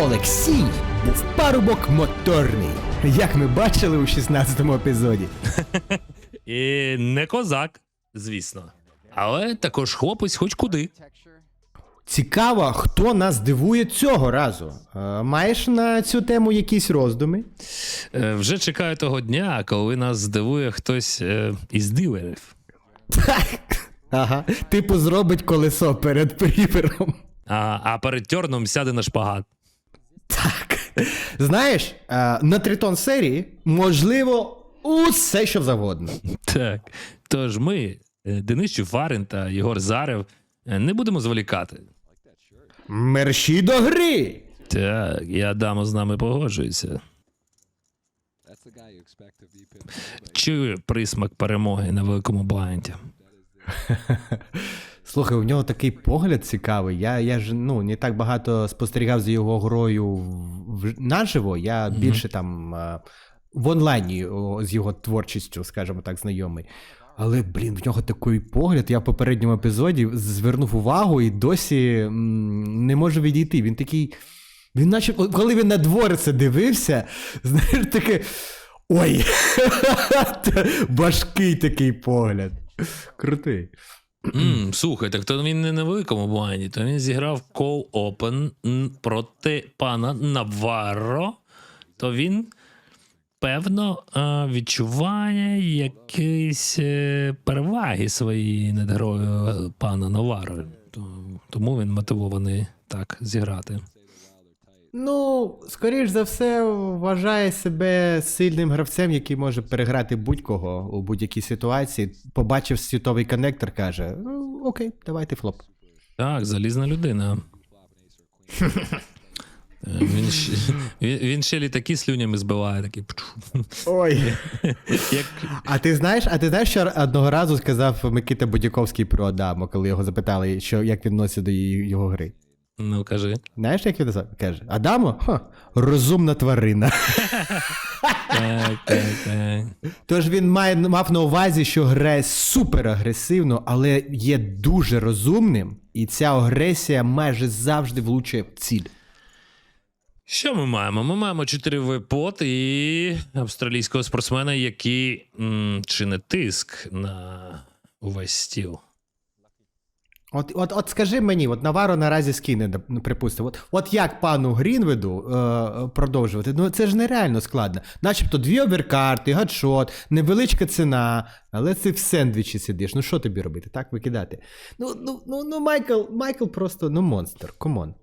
Олексій був парубок моторний, як ми бачили у 16-му епізоді. І не козак, звісно. Але також хлопець хоч куди. Цікаво, хто нас дивує цього разу. Е, маєш на цю тему якісь роздуми? Е, Вже чекаю того дня, коли нас здивує хтось е, із дилерів. Ага. Типу зробить колесо перед пріпером. А, а перед тьорном сяде на шпагат. Так. Знаєш, е, на тритон серії можливо усе, що завгодно. Так. Тож ми, е, Денис Чуфарин та Єгор Зарев, е, не будемо зволікати. Мерші до гри! Так, і Адамо з нами погоджується. Чую присмак перемоги на великому блайнді. Слухай, у нього такий погляд цікавий. Я, я ж ну, не так багато спостерігав за його грою в, наживо. Я більше там в онлайні з його творчістю, скажімо так, знайомий. Але, блін, в нього такий погляд. Я в попередньому епізоді звернув увагу і досі не можу відійти. Він такий. Він наче, коли він на дворце дивився, знаєш, таке. Ой, важкий такий погляд. Крутий. Mm, слухай, так то він не на великому блайнді, то він зіграв кол Open проти пана Наварро, то він, певно, е, відчуває якісь е, переваги свої над герою е, пана Наварро. Тому він мотивований так зіграти. Ну, скоріш за все, вважає себе сильним гравцем, який може переграти будь-кого у будь-якій ситуації. Побачив світовий коннектор, каже: ну, окей, давайте флоп. Так, залізна людина. Е, Він, ще- він, він ще літаки слюнями збиває, такий. пчу. Ой. Як, А ти знаєш, а ти знаєш, що одного разу сказав Микита Будяковський про Адамо, коли його запитали, що, як він відноситься до її- його гри? Ну кажи. Знаєш, як він назвав? Каже: Адамо? Ха, розумна тварина. Так, так, так. Тож він має, мав на увазі, що грає супер агресивно, але є дуже розумним, і ця агресія майже завжди влучує в ціль. Що ми маємо? Ми маємо 4 випот і австралійського спортсмена, який м, чинить тиск на увесь стіл. От, от, от скажи мені, от Наваро наразі скине, ну, припустимо. От, от як пану Грінведу е, продовжувати? Ну це ж нереально складно. Начебто дві оверкарти, гадшот, невеличка ціна, але ти в сендвічі сидиш. Ну що тобі робити? Так викидати? Ну, ну, ну, ну Майкл, Майкл просто ну монстр. Комон.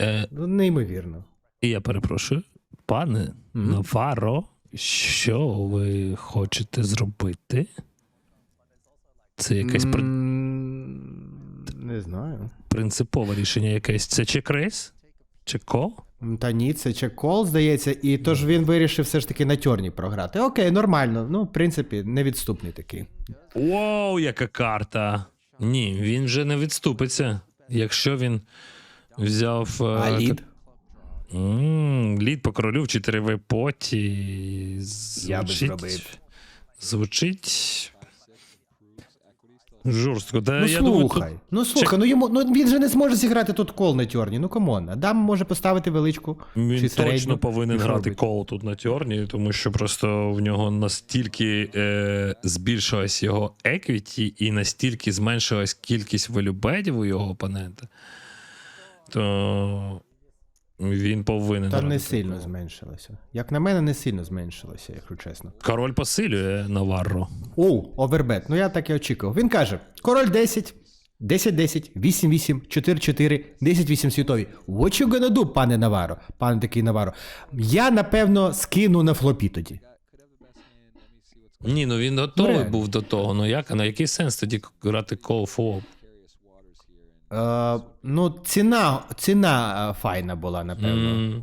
Е, Ну, неймовірно. я перепрошую, пане Мгм. Наваро, що ви хочете зробити? Це якесь при... Не знаю. принципове рішення якесь. Це чек-рейс? Чи кол? Та ні, це чек-кол, здається, і тож він вирішив все ж таки на тьорні програти. Окей, нормально. Ну, в принципі, невідступний такий. Вау, яка карта! Ні, він вже не відступиться. Якщо він взяв. е, А лід? Лід по королю в 4 випоті. Я би зробив. звучить. Жорстко. Та Ну я думаю, слухай, ну слухай, ну йому ну він же не зможе зіграти тут кол на тьорні. Ну камон. Адам може поставити величку. він чи середню. точно повинен грати робити? кол тут на тьорні, тому що просто в нього настільки е, збільшилась його еквіті і настільки зменшилась кількість волюбедів у його опонента. То він повинен. Та не сильно кол. зменшилося. Як на мене, не сильно зменшилося, якщо чесно. Король посилює Наварро. Оу, овербет. Ну я так і очікував. Він каже: король 10, 10-10, 8-8, 4-4, 10-8 світові. What you gonna do, пане Наваро? Пане такий Наваро. Я, напевно, скину на флопі тоді. Ні, ну він готовий реально. був до того. Ну як, а на який сенс тоді грати кол фоп? Е, ну, ціна, ціна е, файна була, напевно.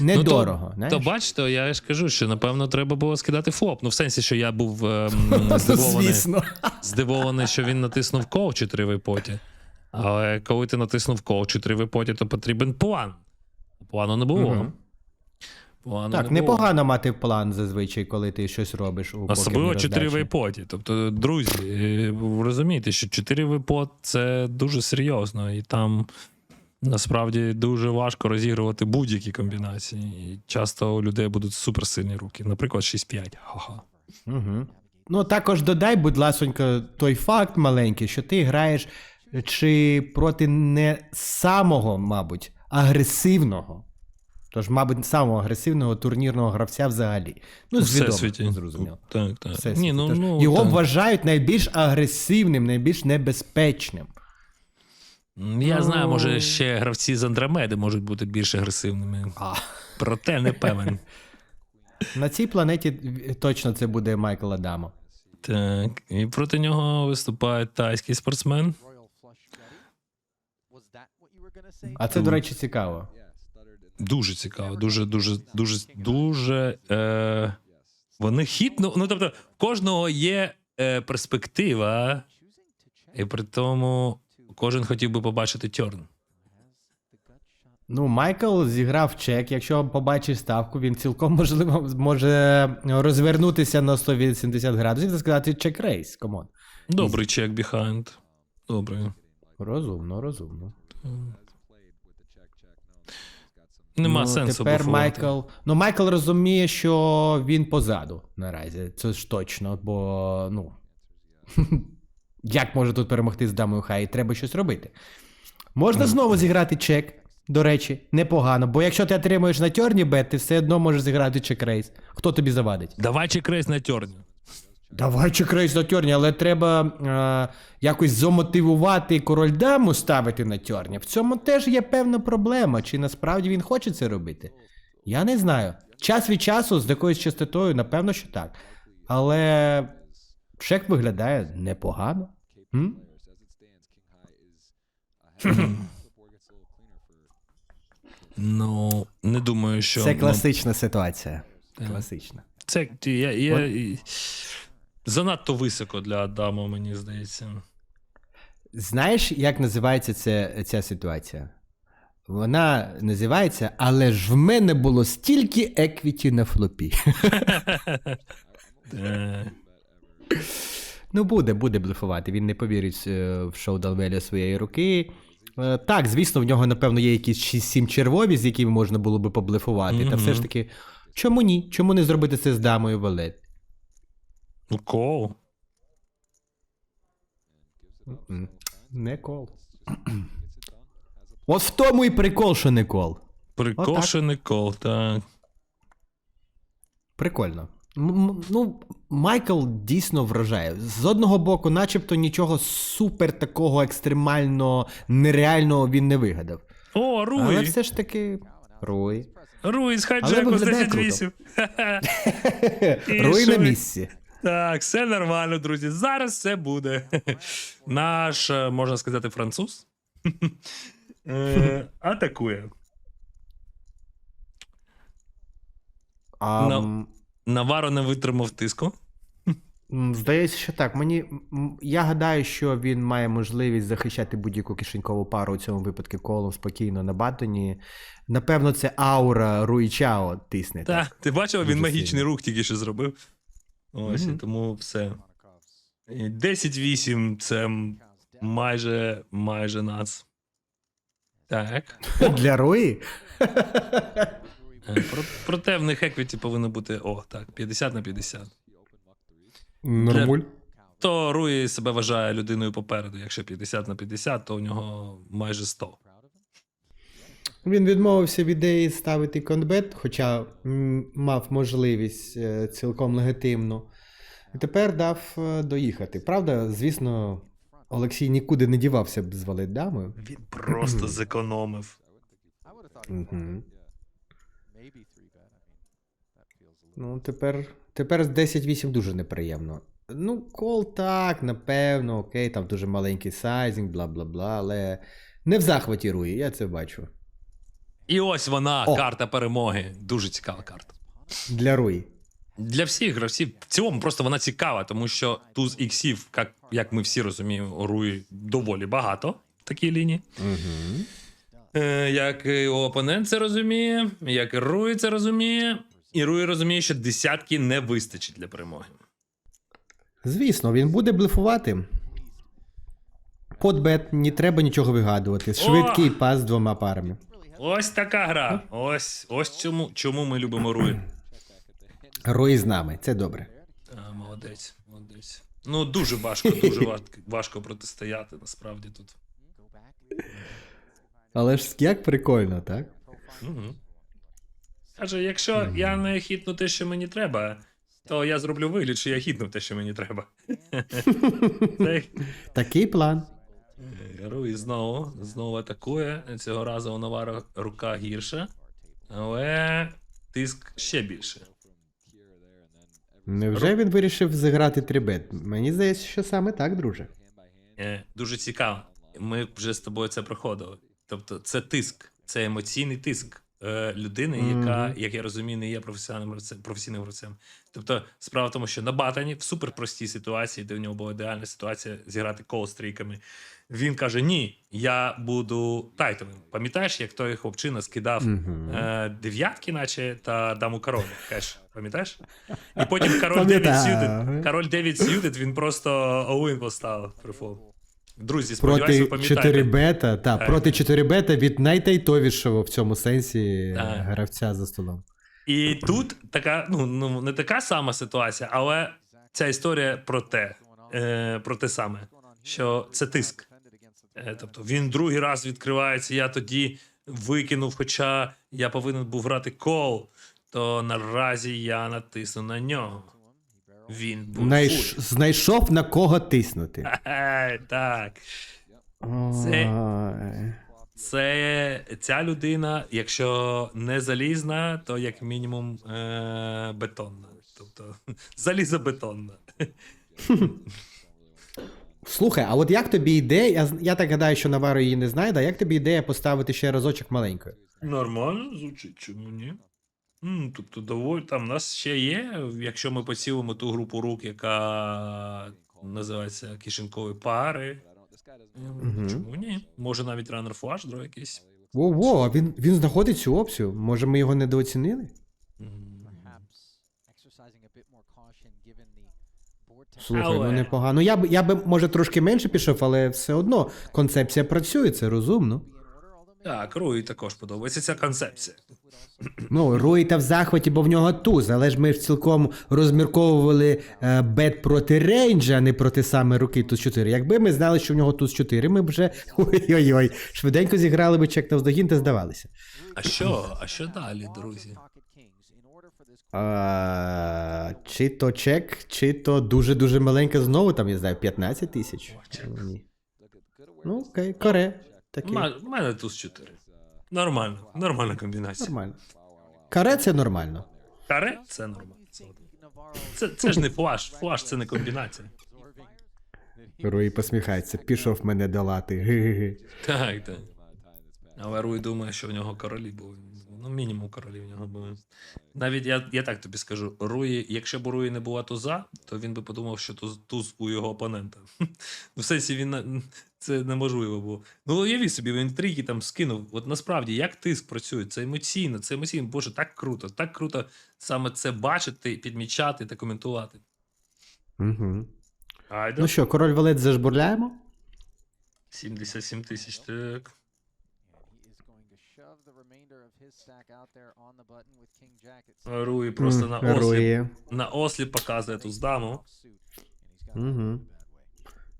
Недорого. Ну, то, то бачите, я ж кажу, що напевно треба було скидати флоп. Ну, в сенсі, що я був ем, здивований, здивований, що він натиснув кол в 4 випоті. Але коли ти натиснув кол в 4 випоті, то потрібен план. Плану не було. Мгм. Плану Так, не непогано мати план зазвичай, коли ти щось робиш у Особливо покерній 4 роздачі. випоті. Тобто, друзі, е, розумієте, що 4 випот це дуже серйозно, і там Насправді дуже важко розігрувати будь-які комбінації. І часто у людей будуть суперсильні руки. Наприклад, 6-5. Ха-ха. Угу. Ну, також додай, будь ласонька, той факт маленький, що ти граєш чи проти не самого, мабуть, агресивного. Тож, мабуть, самого агресивного турнірного гравця взагалі. Ну, У всесвіті. зрозуміло. Так, так. Всесвіті. Ні, ну, Тож ну, його так. вважають найбільш агресивним, найбільш небезпечним. Я знаю, Ну. може, ще гравці з Андромеди можуть бути більш агресивними. А. Проте не певен. На цій планеті точно це буде Майкл Адамо. Так. І проти нього виступає тайський спортсмен. А це, до речі, цікаво. Дуже цікаво, дуже, дуже, дуже, дуже. Е, вони хітно. Ну, тобто, в кожного є е, перспектива, і при тому кожен хотів би побачити Тьорн. Ну, Майкл зіграв чек. Якщо побачить ставку, він цілком можливо зможе розвернутися на 180 градусів та сказати чек рейс. Комон. Добрий чек біхайнд. Добрий. Розумно, розумно. Нема ну, сенсу. Тепер. Майкл. Ну, Майкл розуміє, що він позаду наразі. Це ж точно, бо ну. Як може тут перемогти з дамою Хай? Треба щось робити. Можна знову зіграти чек. До речі, непогано, бо якщо ти отримуєш на тьорні бет, ти все одно можеш зіграти чек рейс. Хто тобі завадить? Давай чек рейс на Тьорні. Давай чек рейс на тьорні, але треба е, якось замотивувати король даму ставити на тьорні. В цьому теж є певна проблема. Чи насправді він хоче це робити? Я не знаю. Час від часу з якоюсь частотою, напевно, що так. Але чек виглядає непогано. М? Ну, не думаю, що. Це класична ситуація. Класична. Це я, я, і- занадто високо для Адама, мені здається. Знаєш, як називається це, ця ситуація? Вона називається, але ж в мене було стільки еквіті на флопі. Е, Ну, буде, буде блефувати. Він не повірить е, в шоу Далвеля своєї руки. Е, Так, звісно, в нього, напевно, є якісь 6-7 червові, з якими можна було би поблефувати. Та все ж таки, чому ні? Чому не зробити це з дамою Валет? Ну, кол. Не кол. От в тому і прикол, що не кол. Прикошений кол, так. Прикольно. М- м- Ну, Майкл дійсно вражає. З одного боку, начебто нічого супер такого екстремально нереального він не вигадав. О, Але Руй! все ж таки. Руй. Руй з Але хайджеку з виглядає 10-8. Руй на місці. Так, все нормально, друзі. Зараз все буде. Наш, е, можна сказати, француз. е, Атакує. Наваро не витримав тиску. м, Здається, що так. Мені м, я гадаю, що він має можливість захищати будь-яку кишенькову пару у цьому випадку колом спокійно на батоні. Напевно, це аура Руї Чао тисне. Так, Так. ти бачив, він Дуже магічний рух тільки що зробив. Ось, і тому все. І 10-8 це майже, майже нац. Так. Для Руї? Е, Про, проте в них еквіті повинно бути. О, так, 50 на 50. Нормуль. То Руї себе вважає людиною попереду. Якщо 50 на 50, то у нього майже 100. Він відмовився від ідеї ставити конбет, хоча мав можливість е, цілком легітимну. І тепер дав е, доїхати. Правда, звісно, Олексій нікуди не дівався б з валидами. Він просто зекономив. Ну, тепер, тепер з 10-8 дуже неприємно. Ну, кол так, напевно, окей, там дуже маленький сайзинг, бла бла бла, але не в захваті Руї, я це бачу. І ось вона, О. карта перемоги. Дуже цікава карта. Для Руї. Для всіх гравців в цілому просто вона цікава, тому що туз іксів, як, як ми всі розуміємо, у Руї доволі багато в такій лінії. Угу. Е, як і опонент це розуміє, як і Руї це розуміє. І Руї розуміє, що десятки не вистачить для перемоги. Звісно, він буде блефувати. Подбет, не треба нічого вигадувати. Швидкий пас з двома парами. Ось така гра. Ось, ось чому, чому ми любимо Руї. Рой з нами, це добре. А, молодець, молодець. Ну, дуже важко, дуже важко, важко протистояти, насправді тут. Але ж як прикольно, так? Угу. Каже, якщо я не хітну те, що мені треба, то я зроблю вигляд, що я хітнув те, що мені треба. Такий план. Руї знову, знову атакує. Цього разу у Навара рука гірша, але тиск ще більше. Невже він вирішив зіграти трибет? Мені здається, що саме так, друже. Е, дуже цікаво. Ми вже з тобою це проходили. Тобто, це тиск, це емоційний тиск е, людини, яка, Мгм. як я розумію, не є професіональним гравцем, професійним гравцем. Тобто, справа в тому, що на батані в суперпростій ситуації, де в нього була ідеальна ситуація зіграти кол стрійками. Він каже: Ні, я буду тайтовим. Пам'ятаєш, як той хлопчина скидав Мгм. е, дев'ятки, наче та даму корону. Кеш, пам'ятаєш? І потім король 9 Пам'ятаю. сюдит. Король 9 сюдит, він просто Оуін поставив прифол. Друзі, сподіваюся, Проти 4 бета, та, Так. проти 4 бета від найтайтовішого в цьому сенсі Так. гравця за столом. І тут така, ну, ну не така сама ситуація, але ця історія про те, е, про те саме, що це тиск. Е, тобто він другий раз відкривається, я тоді викинув, хоча я повинен був грати кол, то наразі я натисну на нього. Він був Найш... Знайшов на кого тиснути. Так. Це- Це ця людина, якщо не залізна, то як мінімум е- бетонна. Тобто залізобетонна. Слухай, а от як тобі ідея? Я, я так гадаю, що Наваро її не знає, да? як тобі ідея поставити ще разочок маленькою? Нормально звучить, чому ні? М, Тобто, доволі там у нас ще є, якщо ми поцілимо ту групу рук, яка називається кишенькові пари. Мгм. Чому ні? Може навіть ранер флаш, дро якийсь. Во-во, а він, він знаходить цю опцію. Може, ми його недооцінили? М, Слухай, Але- ну непогано. Я б я би, може, трошки менше пішов, але все одно концепція працює, це розумно. Так, Руї також подобається ця концепція. Ну, Руї та в захваті, бо в нього туз, але ж ми ж цілком розмірковували е, бет проти рейнджа, а не проти саме руки туз 4. Якби ми знали, що в нього туз 4, ми б вже ой-ой-ой, швиденько зіграли би чек навздогін та здавалися. А що? А що далі, друзі? А, чи то чек, чи то дуже-дуже маленьке знову, там, я знаю, 15 тисяч. Ну, окей, коре. Таке. У мене туз 4. Нормально, нормальна комбінація. Нормально. Каре це нормально. Каре це нормально. Це, це ж не флаш. Флаш це не комбінація. Руї посміхається, пішов мене долати. Так, так. Але Руй думає, що в нього королі були. Ну, мінімум королі в нього були. Навіть я, я так тобі скажу: Руї, якщо б у Руї не була туза, то він би подумав, що туз, туз у його опонента. Ну, В сенсі він це неможливо було. Ну, уяви собі, він трійки там скинув. От насправді, як тиск працює, це емоційно, це емоційно. Боже, так круто, так круто саме це бачити, підмічати та коментувати. Угу. Ну що, король валет зажбурляємо? 77 тисяч, так. Руї просто на Руї. на осліп показує ту здаму. Угу.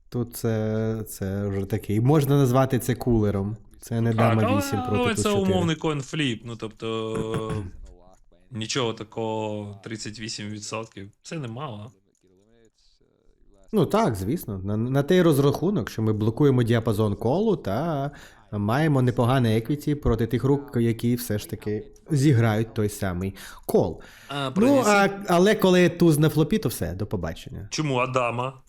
Тут це, це вже такий. Можна назвати це кулером. Це не дама але, 8 проти але це 4. умовний конфліп. Ну тобто нічого такого 38%. Це немало. Ну так, звісно. На, на той розрахунок, що ми блокуємо діапазон колу та маємо непогане еквіті проти тих рук, які все ж таки зіграють той самий кол. А, Ну, а, але коли туз на флопі, то все, до побачення. Чому Адама?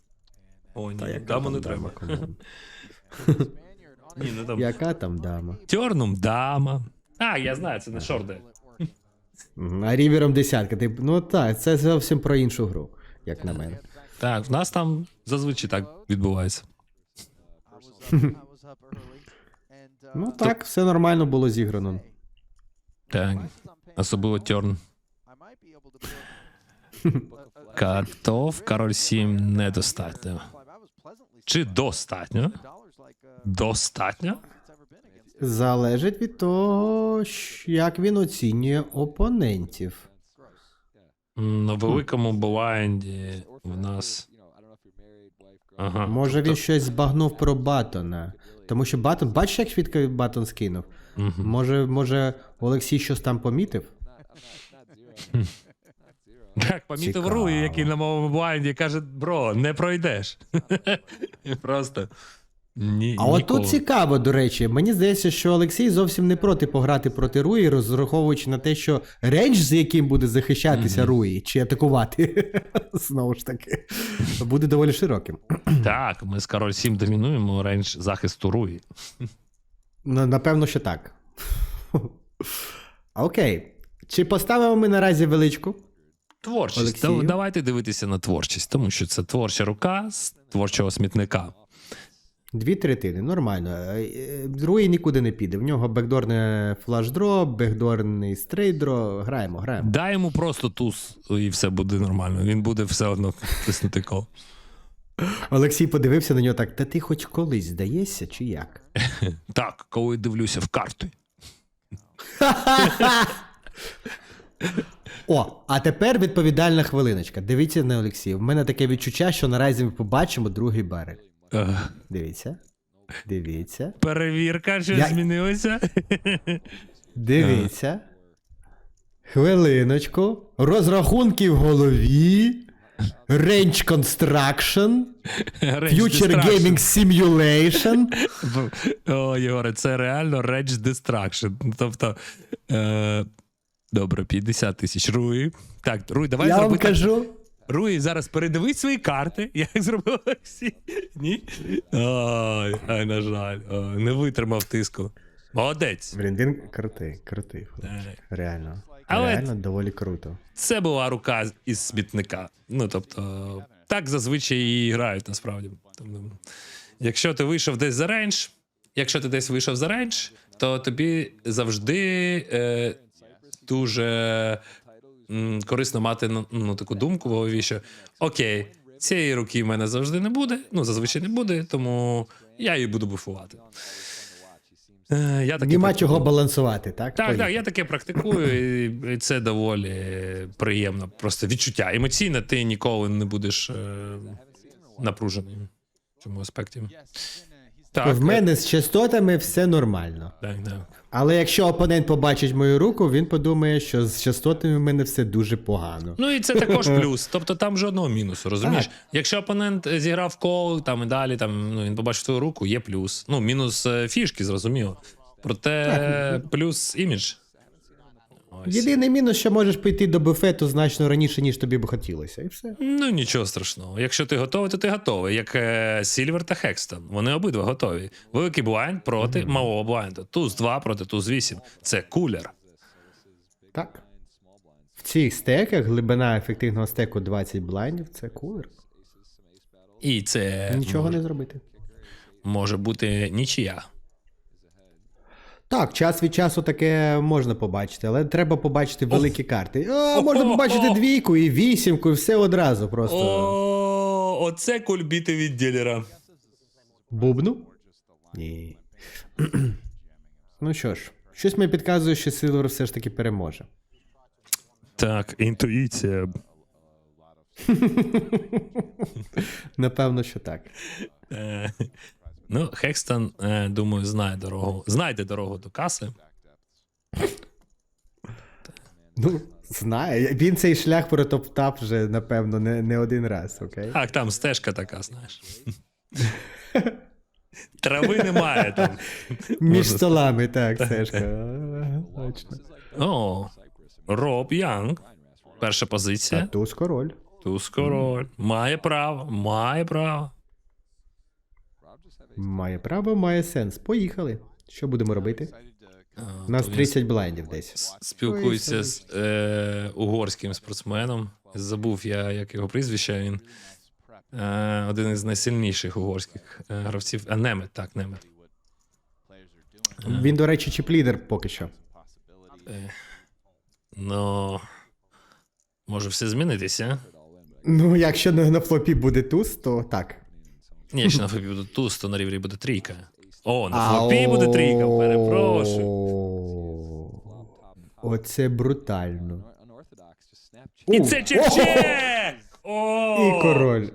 О, ні, Та яка там не треба. Ні, не там. Яка там дама? Тернум дама. А, я знаю, це не шорде. А рівером десятка. Ти... Ну так, це зовсім про іншу гру, як на мене. Так, в нас там зазвичай так відбувається. Ну так, все нормально було зіграно. Так, особливо Терн. Катов, король 7 недостатньо. Чи достатньо? Достатньо? Залежить від того, як він оцінює опонентів. На великому блайнді в нас. Ага. Може він щось збагнув про Батона. Тому що Батон, бачиш, як швидко Батон скинув? Мгм. Може, може, Олексій щось там помітив? Так, помітив Цікаво. Руї, який на моєму блайнді каже: бро, не пройдеш. Просто. Ні, А от ніколи. тут цікаво, до речі. Мені здається, що Олексій зовсім не проти пограти проти Руї, розраховуючи на те, що рейндж, з яким буде захищатися Руї, чи атакувати, знову ж таки, буде доволі широким. Так, ми з король 7 домінуємо рейндж захисту Руї. Ну, Напевно, що так. Окей. Чи поставимо ми наразі величку? Творчість. Олексію? Да- Давайте дивитися на творчість, тому що це творча рука з творчого смітника. Дві третини, нормально. Е, е, нікуди не піде. В нього бекдорне флашдро, бекдорний стрейдро. Граємо, граємо. Дай йому просто туз, і все буде нормально. Він буде все одно тиснути кол. Олексій подивився на нього так: та ти хоч колись здаєшся, чи як? Так, коли дивлюся в карти. О, а тепер відповідальна хвилиночка. Дивіться на Олексія. В мене таке відчуття, що наразі ми побачимо другий берег. Дивіться. Дивіться. Перевірка, що Я- змінилося. Дивіться. Хвилиночку. Розрахунки в голові. Range Construction. Range Future. Gaming Simulation. О, Єгоре, це реально Range Distraction. Тобто. Е, добре, 50 тисяч. Руї. Так, Руй, давай Я вам зроби так. кажу. Руї, зараз передивись свої карти, як зробив Олексій. Ні? Ой, ай, на жаль, Ой, не витримав тиску. Молодець. Блін, він крутий, крутий. хлопчик. Реально. Але- Реально доволі круто. Це була рука із смітника. Ну, тобто, так зазвичай і грають насправді. Тобто, якщо ти вийшов десь за рейндж, якщо ти десь вийшов за рейндж, то тобі завжди е, дуже корисно мати ну, ну, таку думку в голові, що окей, цієї руки в мене завжди не буде, ну зазвичай не буде, тому я її буду буфувати. Е, я таке Нема чого балансувати, так? Так, Поїхали. так, я таке практикую, і- і це доволі приємно. Просто відчуття. Емоційно ти ніколи не будеш е, напружений в цьому аспекті. Так, В мене з частотами все нормально. Так, так. Але якщо опонент побачить мою руку, він подумає, що з частотами в мене все дуже погано. Ну і це також плюс. Тобто там жодного мінусу, розумієш? Так. Якщо опонент е, зіграв кол там і далі, там ну він побачив твою руку, є плюс. Ну, мінус е, фішки, зрозуміло. Проте плюс імідж. Ось. Єдиний мінус, що можеш піти до буфету значно раніше, ніж тобі б хотілося, і все. Ну нічого страшного. Якщо ти готовий, то ти готовий. Як е, Сільвер та Хекстон. Вони обидва готові. Великий блайнд проти малого блайнду. Туз 2 проти туз 8. Це кулер. Так. В цих стеках глибина ефективного стеку 20 блайндів це кулер. І це Нічого може, не зробити. може бути нічия. Так, час від часу таке можна побачити, але треба побачити великі карти. А, можна побачити двійку і вісімку, і все одразу просто. О, оце кульбіти від ділера. Бубну? Ні. ну що ж, щось мені підказує, що Силвер все ж таки переможе. Так, інтуїція. Напевно, що так. Ну, Хекстон, е, думаю, знає дорогу. Знайде дорогу до каси. Ну, знає. Він цей шлях протоптав вже, напевно, не, не один раз, окей? Так, там стежка така, знаєш. Трави немає там. Між столами, так, стежка. Точно. О, Роб Янг. Перша позиція. Туз король. Туз король. Має право, має право. Має право, має сенс. Поїхали. Що будемо робити? У нас 30 блайндів десь. с- Спілкується з е, угорським спортсменом. Забув я, як його прізвище. Він е, один із найсильніших угорських е, гравців. А Немет, так, Немет. Він, до речі, чіп-лідер поки що. Ну, може все змінитися. Ну, якщо на, на флопі буде туз, то так. Ні, якщо на фобі буде туз, то на рівні буде трійка. О, на флопі буде трійка, перепрошую. Оце брутально. І це чек-чек! І король.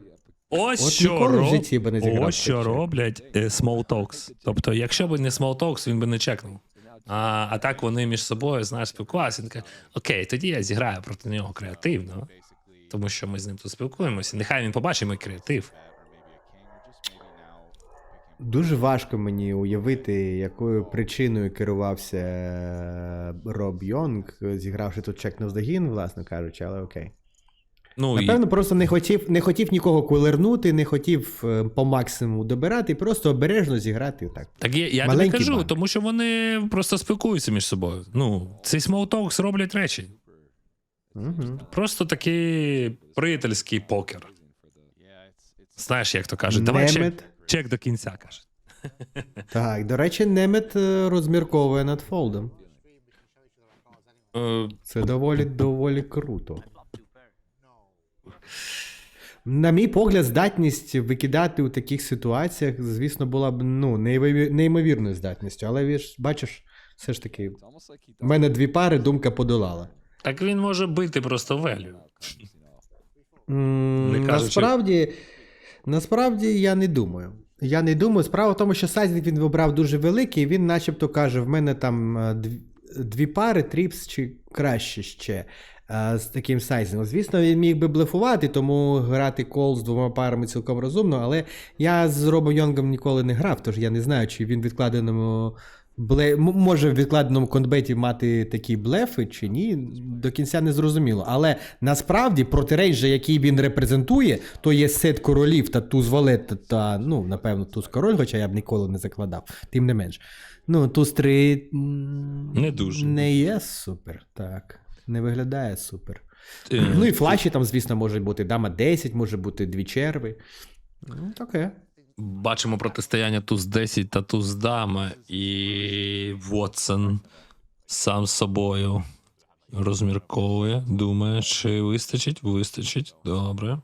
Ось От що, ніколи в роб- житті би не зіграв Ось що роблять е, small. Тобто, якщо б не talks, він би не чекнув. А, а так вони між собою, знаєш, спілкувалися. Він каже, окей, тоді я зіграю проти нього креативно, тому що ми з ним тут спілкуємося. Нехай він побачить мій креатив. Дуже важко мені уявити, якою причиною керувався е, Роб Йонг, зігравши тут чек навздогін, власне кажучи, але окей. Ну, і, Напевно, просто не хотів, не хотів нікого кулернути, не хотів е, по максимуму добирати, просто обережно зіграти так. так я, я тобі кажу, банк. тому що вони просто спілкуються між собою. Ну, цей talks роблять речі. Угу. Просто такий приятельський покер. Знаєш, як то кажуть, давай чек, Немет. Чек до кінця каже. Так, до речі, Немет е, розмірковує над фолдом. Е, Це доволі доволі круто. На мій погляд, здатність викидати у таких ситуаціях, звісно, була б ну, неймовірною здатністю. Але бачиш, все ж таки, в мене дві пари, думка подолала. Так він може бити просто велю. Насправді, насправді я не думаю. Я не думаю. Справа в тому, що сайзінг він вибрав дуже великий, він начебто каже: в мене там е, дві, пари, тріпс чи краще ще е, з таким сайзингом. Звісно, він міг би блефувати, тому грати кол з двома парами цілком розумно, але я з Робом Йонгом ніколи не грав, тож я не знаю, чи він відкладеному. Бле... Може в відкладеному конбеті мати такі блефи чи ні, до кінця не зрозуміло. Але насправді проти рейнджа, який він репрезентує, то є сет королів та туз валет та, та ну, напевно, туз король, хоча я б ніколи не закладав, тим не менш. Ну, туз 3 Не дуже. не є супер, так. Не виглядає супер. Е, Ну і флаші там, звісно, можуть бути дама 10, може бути дві черви. Ну, таке. Бачимо протистояння туз 10 та туз дама, і Вотсон сам з собою розмірковує, думає, чи вистачить, вистачить. Добре.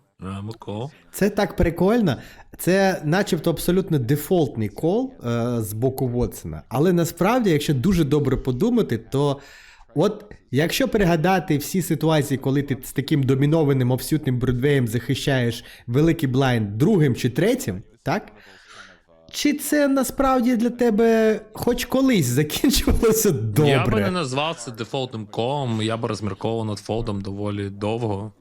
Це так прикольно. Це, начебто, абсолютно дефолтний кол е, з боку Вотсона. Але насправді, якщо дуже добре подумати, то от якщо пригадати всі ситуації, коли ти з таким домінованим абсолютним бродвеєм захищаєш великий блайнд другим чи третім, так? Чи це насправді для тебе хоч колись закінчувалося добре? Я би не назвав це дефолтним колом, я би розмірковував над фолдом доволі довго.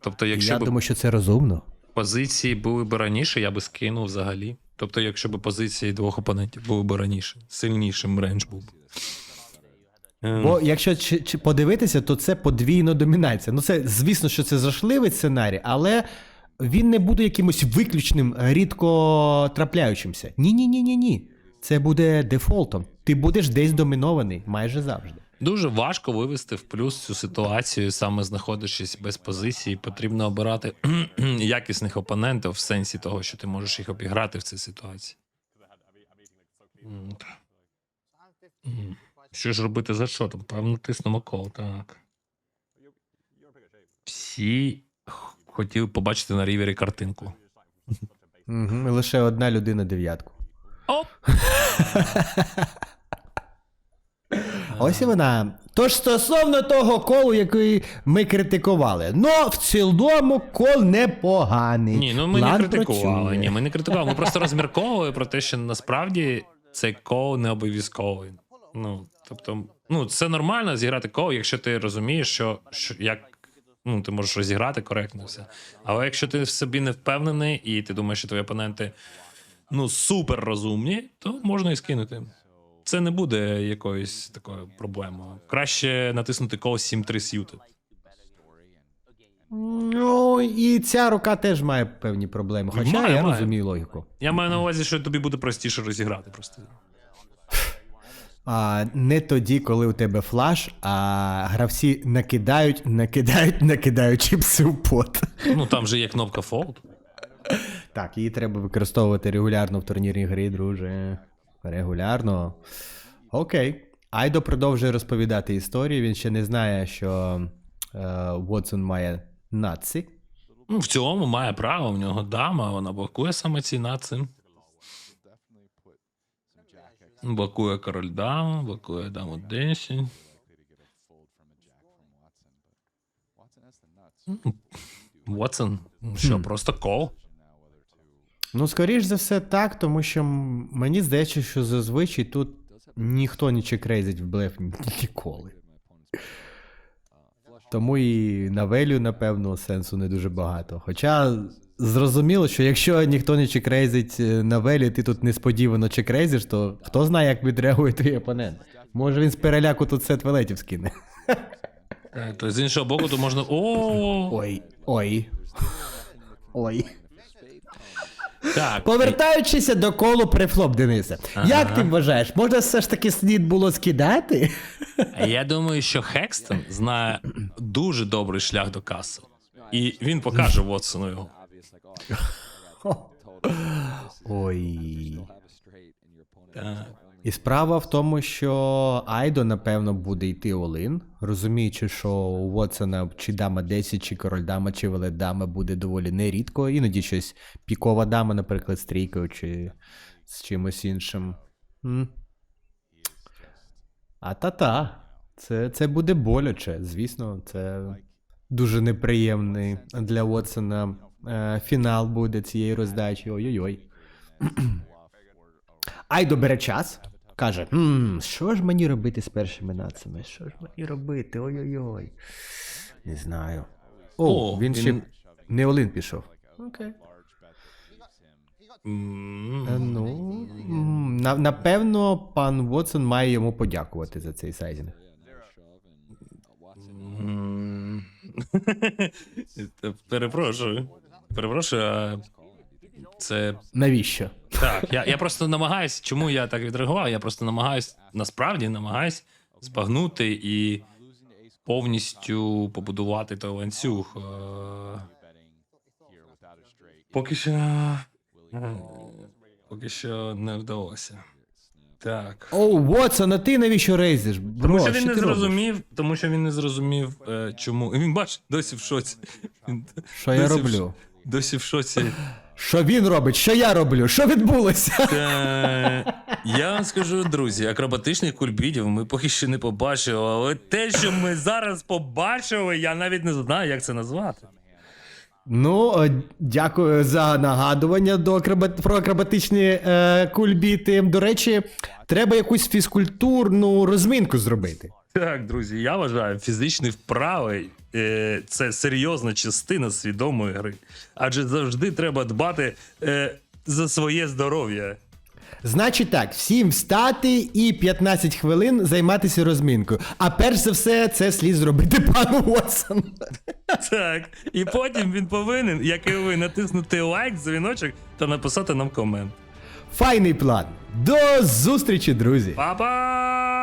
Тобто, якщо Я б думаю, що це розумно. позиції були б раніше, я би скинув взагалі. Тобто, якщо б позиції двох опонентів були б раніше, сильнішим рейндж був. Е, Бо якщо чи, чи подивитися, то це подвійна домінація. Ну, це звісно, що це зашливий сценарій, але він не буде якимось виключним, рідко трапляючимся. Ні, ні, ні, ні, ні. Це буде дефолтом. Ти будеш десь домінований майже завжди. Дуже важко вивести в плюс цю ситуацію, саме знаходячись без позиції. Потрібно обирати якісних опонентів в сенсі того, що ти можеш їх обіграти в цій ситуації. Що ж робити за шотом? Певно, тиснемо кол, так. Всі х- хотіли побачити на рівері картинку. Угу. Лише одна людина дев'ятку. Оп! Ось і вона. Тож стосовно того колу, який ми критикували. Ну, в цілому кол непоганий. Ні, ну ми План не критикували. працює. Ні, ми не критикували. Ми просто розмірковували про те, що насправді цей кол не обов'язковий. Ну, тобто, ну, це нормально зіграти кол, якщо ти розумієш, що, що як ну, ти можеш розіграти коректно все. Але якщо ти в собі не впевнений і ти думаєш, що твої опоненти ну, супер розумні, то можна і скинути. Це не буде якоюсь такою проблемою. Краще натиснути кол 7-3 с'юти. Ну, і ця рука теж має певні проблеми. Хоча Має, я має. розумію логіку. Я маю на увазі, що тобі буде простіше розіграти просто. А, не тоді, коли у тебе флаш, а гравці накидають, накидають, накидають чіпси в пот. Ну там же є кнопка Fold. Так, її треба використовувати регулярно в турнірній грі, друже. Регулярно. Окей. Айдо продовжує розповідати історію. Він ще не знає, що е, Вотсон має наци. Ну, в цілому має право, в нього дама, вона блокує саме ці наци. Блокує король дама, блокує даму 10. likely to get a fold from a jack from Watson, but Watson has the nuts. Вотсон. Що, просто кол? Ну, скоріш за все, так, тому що мені здається, що зазвичай тут ніхто не чекрейзить в блеф ніколи. Тому і на велю, напевно, сенсу не дуже багато. Хоча зрозуміло, що якщо ніхто не чекрейзить е, на велі, ти тут несподівано чекрейзиш, то хто знає, як відреагує твій опонент. Може він з переляку тут сет велетів скине. Е, То з іншого боку, то можна. О! Ой, ой. Ой. Так. Повертаючися до колу префлоп, Денисе. Як ти вважаєш, можна все ж таки слід було скидати? Я думаю, що Хекстон знає дуже добрий шлях до каси. І він покаже Вотсону його. Ой. your. І справа в тому, що Айдо, напевно, буде йти Олин, розуміючи, що у Вотсона чи дама 10, чи король дама, чи велет дама буде доволі нерідко. Іноді щось пікова дама, наприклад, з трійкою, чи з чимось іншим. М. А та-та. Це, це буде боляче. Звісно, це дуже неприємний для Вотсона е, фінал буде цієї роздачі. Ой-ой-ой. Айдо бере час. Каже: «М, що ж мені робити з першими нацями? Що ж мені робити? Ой-ой-ой. Не знаю. О, О, він, він- ще не Олин пішов. Окей. Е, Ну, на, напевно, пан Вотсон має йому подякувати за цей сайзінг. Перепрошую. Перепрошую, а це Навіщо? Так, я, я просто намагаюсь, чому я так відреагував? Я просто намагаюсь, насправді намагаюсь збагнути і повністю побудувати той ланцюг. Е, Поки що. е, Поки що не вдалося. Так. О, Вотсон, а ти навіщо рейзиш? Бро, Тому що він що не ти робиш? зрозумів, тому що він не зрозумів, е, чому. І Він бач, досі в шоці. Що я досі в роблю? Досі в шоці. Що він робить? Що я роблю? Що відбулося? Е, Я вам скажу, друзі, акробатичних кульбітів ми поки що не побачили, але те, що ми зараз побачили, я навіть не знаю, як це назвати. Ну, дякую за нагадування до акробат... про акробатичні е, кульбіти. До речі, треба якусь фізкультурну розмінку зробити. Так, друзі, я вважаю, фізичні вправи е, це серйозна частина свідомої гри. Адже завжди треба дбати е, за своє здоров'я. Значить так, всім встати і 15 хвилин займатися розмінкою. А перш за все, це слід зробити пану Вотсон. Так. І потім він повинен, як і ви, натиснути лайк, дзвіночок та написати нам комент. Файний план. До зустрічі, друзі! Па-па!